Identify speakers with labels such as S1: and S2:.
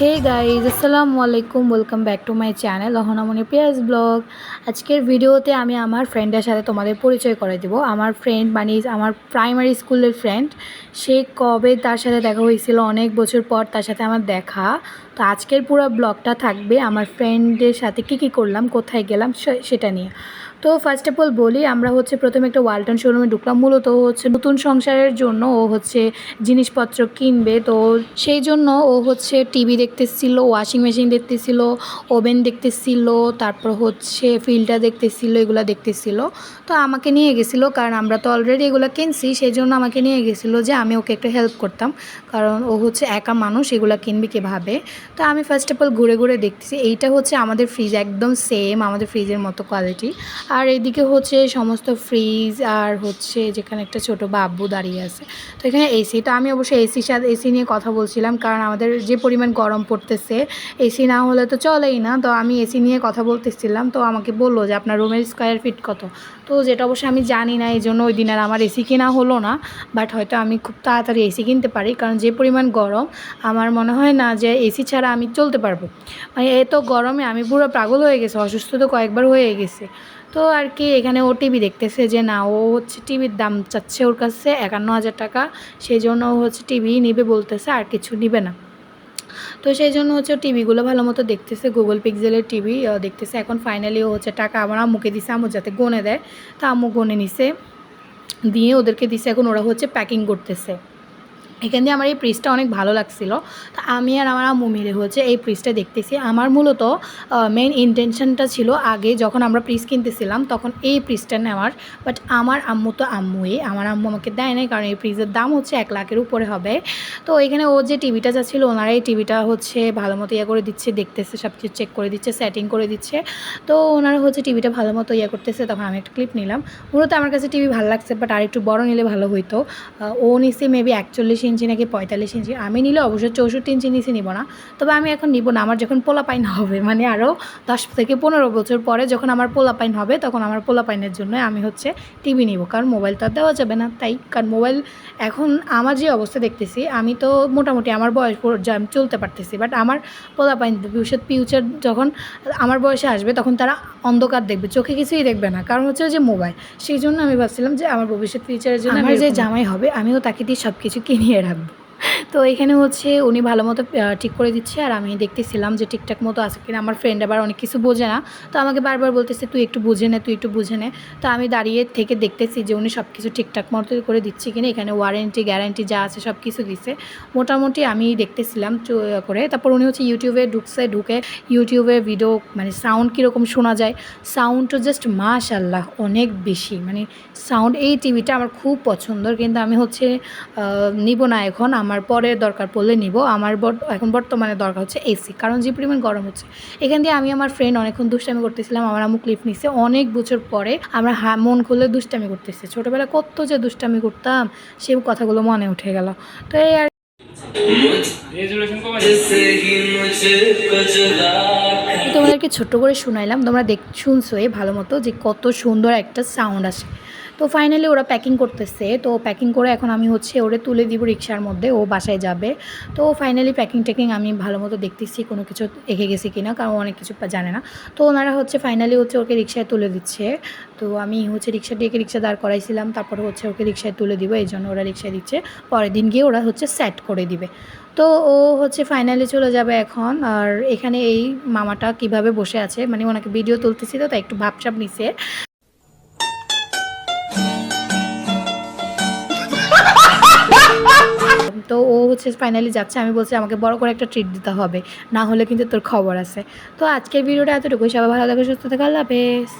S1: হে guys আসসালামু আলাইকুম welcome back to my channel Ahonamoni পিয়াজ ব্লগ। আজকের ভিডিওতে আমি আমার ফ্রেন্ডের সাথে তোমাদের পরিচয় করে দেব। আমার ফ্রেন্ড মানে আমার প্রাইমারি স্কুলের ফ্রেন্ড সে কবে তার সাথে দেখা হয়েছিল, অনেক বছর পর তার সাথে আমার দেখা। তো আজকের পুরো ব্লগটা থাকবে আমার ফ্রেন্ডের সাথে কী কী করলাম, কোথায় গেলাম সেটা নিয়ে। তো ফার্স্ট অফ অল বলি, আমরা হচ্ছে প্রথমে একটা ওয়ালটন শোরুমে ঢুকলাম। মূলত হচ্ছে নতুন সংসারের জন্য ও হচ্ছে জিনিসপত্র কিনবে। তো সেই জন্য ও হচ্ছে টিভি দেখতেছিল ওয়াশিং মেশিন দেখতেছিল ওভেন দেখতেছিল, তারপর হচ্ছে ফিল্টার দেখতেছিল, এগুলো দেখতেছিল। তো আমাকে নিয়ে গেছিল, কারণ আমরা তো অলরেডি এগুলো কিনছি, সেই জন্য আমাকে নিয়ে গেছিল যে আমি ওকে একটু হেল্প করতাম। কারণ ও হচ্ছে একা মানুষ, এগুলো কিনবে কীভাবে? তো আমি ফার্স্ট অফ অল ঘুরে ঘুরে দেখতেছি। এইটা হচ্ছে আমাদের ফ্রিজ একদম সেম আমাদের ফ্রিজের মতো কোয়ালিটি আর এইদিকে হচ্ছে সমস্ত ফ্রিজ আর হচ্ছে যেখানে একটা ছোট বাব্বু দাঁড়িয়ে আছে। তো এখানে এসি তো আমি অবশ্যই এসির সাথে এসি নিয়ে কথা বলছিলাম, কারণ আমাদের যে পরিমাণ গরম পড়তেছে এসি না হলে তো চলেই না। তো আমি এসি নিয়ে কথা বলতেছিলাম, তো আমাকে বলল যে আপনার রুমের স্কোয়ার ফিট কত? তো যেটা অবশ্যই আমি জানি না এই জন্য ওই দিন আর আমার এসি কেনা হলো না। বাট হয়তো আমি খুব তাড়াতাড়ি এসি কিনতে পারি, কারণ যে পরিমাণ গরম, আমার মনে হয় না যে এসি ছাড়া আমি চলতে পারব। মানে এত গরমে আমি পুরো পাগল হয়ে গেছি, অসুস্থ তো কয়েকবার হয়ে গেছে। তো আর কি, এখানে ও টিভি দেখতেছে যে না, ও হচ্ছে টিভির দাম চাচ্ছে ওর কাছে একান্ন হাজার টাকা সেই জন্য ও হচ্ছে টিভি নিবে বলতেছে, আর কিছু নিবে না। তো সেই জন্য হচ্ছে টিভিগুলো ভালো মতো দেখতেছে গুগল পিক্সেলের টিভি দেখতেছে। এখন ফাইনালি ও হচ্ছে টাকা আমার আম্মুকে দিছে, আম্মু যাতে গনে দেয়। তা আম্মু গনে নিছে, দিয়ে ওদেরকে দিছে, এখন ওরা হচ্ছে প্যাকিং করতেছে। এখান দিয়ে আমার এই প্রিজটা অনেক ভালো লাগছিল। তো আমি আর আমার আম্মু মিলে হচ্ছে এই প্রিজটা দেখতেছি। আমার মূলত মেন ইন্টেনশনটা ছিল আগে যখন আমরা প্রিজ কিনতেছিলাম তখন এই প্রিজটা নেওয়ার। বাট আমার আম্মু তো আম্মুই। আমার আম্মু আমাকে দেয় নাই কারণ এই প্রিজের দাম হচ্ছে এক লাখের উপরে হবে। তো এখানে ও যে টিভিটা যাচ্ছিল ওনারা এই টিভিটা হচ্ছে ভালো মতো ইয়ে করে দিচ্ছে, দেখতেছে সব কিছু চেক করে দিচ্ছে সেটিং করে দিচ্ছে। তো ওনারা হচ্ছে টিভিটা ভালো মতো ইয়ে করতেছে, তখন আমি একটা ক্লিপ নিলাম। মূলত আমার কাছে টিভি ভালো লাগছে বাট আর একটু বড় নিলে ভালো হইতো। ও নিচ্ছে মেবি একচল্লিশ ইঞ্চি নাকি পঁয়তাল্লিশ ইঞ্চি। আমি নিলে অবশ্যই চৌষট্টি ইঞ্চি নিচে নিব না। তবে আমি এখন নিব না। আমার যখন পোলাপাইন হবে মানে আরও দশ থেকে পনেরো বছর পরে যখন আমার পোলাপাইন হবে তখন আমার পোলাপাইনের জন্য আমি হচ্ছে টিভি নিব। কারণ মোবাইল তো আর দেওয়া যাবে না। তাই কারণ মোবাইল এখন আমার যে অবস্থা দেখতেছি আমি তো মোটামুটি আমার বয়স আমি চলতে পারতেছি। বাট আমার পোলাপাইন ভবিষ্যৎ ফিউচার যখন আমার বয়সে আসবে তখন তারা অন্ধকার দেখবে চোখে কিছুই দেখবে না। কারণ হচ্ছে যে মোবাইল সেই জন্য আমি ভাবছিলাম যে আমার ভবিষ্যৎ ফিউচারের জন্য আমার যে জামাই হবে আমিও তাকে দিয়ে সব কিছু কিনিয়ে রাখব। তো এখানে হচ্ছে উনি ভালো মতো ঠিক করে দিচ্ছে আর আমি দেখতেছিলাম যে ঠিকঠাক মতো আছে কিনা। আমার ফ্রেন্ড আবার অনেক কিছু বোঝে না। তো আমাকে বারবার বলতেছে, তুই একটু বুঝে নে, তুই একটু বুঝে নে। তো আমি দাঁড়িয়ে থেকে দেখতেছি যে উনি সব কিছু ঠিকঠাক মতো করে দিচ্ছে কিনা। এখানে ওয়ারেন্টি গ্যারান্টি যা আছে সব কিছু দিচ্ছে মোটামুটি আমি দেখতেছিলাম করে। তারপর উনি হচ্ছে ইউটিউবে ঢুকছে, ঢুকে ইউটিউবে ভিডিও মানে সাউন্ড কীরকম শোনা যায়। সাউন্ডটা জাস্ট মাশাল্লাহ অনেক বেশি। মানে সাউন্ড এই টিভিটা আমার খুব পছন্দের। কিন্তু আমি হচ্ছে নিব না এখন। আমার পরে দরকার পড়লে নিব। আমার এখন বর্তমানে দরকার হচ্ছে এসি কারণ যে পরিমাণ গরম হচ্ছে। এখান দিয়ে আমি আমার ফ্রেন্ড অনেকক্ষণ দুষ্টামি করতেছিলাম আমার আমুক লিফ নিছে। অনেক বছর পরে আমরা হা মন খুলে দুষ্টামি করতেছি। ছোটোবেলা কত যে দুষ্টামি করতাম সেই কথাগুলো মনে উঠে গেল। তো এই আর তোমাদেরকে ছোট্ট করে শুনাইলাম তোমরা দেখ শুনছো ভালো মতো যে কত সুন্দর একটা সাউন্ড আসে। তো ফাইনালি ওরা প্যাকিং করতেছে। তো প্যাকিং করে এখন আমি হচ্ছে ওরে তুলে দিব রিক্সার মধ্যে, ও বাসায় যাবে। তো ফাইনালি প্যাকিং ট্যাকিং আমি ভালো মতো দেখতেছি, কোনো কিছু এগিয়ে গেছে কিনা, কারণ ও অনেক কিছু জানে না। তো ওনারা হচ্ছে ফাইনালি হচ্ছে ওকে রিক্সায় তুলে দিচ্ছে। তো আমি হচ্ছে রিক্সা ডেকে রিক্সা দাঁড় করাইছিলাম, তারপরে হচ্ছে ওকে রিক্সায় তুলে দিব, এই জন্য ওরা রিক্সায় দিচ্ছে। পরের দিন গিয়ে ওরা হচ্ছে সেট করে দিবে। তো ও হচ্ছে ফাইনালি চলে যাবে এখন। আর এখানে এই মামাটা কীভাবে বসে আছে মানে ওনাকে ভিডিও তুলতেছি তো, তাই একটু ভাবসাব নিছে। তো ও হচ্ছে ফাইনালি যাচ্ছে। আমি বলছি, আমাকে বড় করে একটা ট্রিট দিতে হবে। না হলে কিন্তু তোর খবর আছে। তো আজকের ভিডিওটা এতটুকুই। সবাই ভালো থাকে, সুস্থ থাকে। আল্লাহ হাফেজ।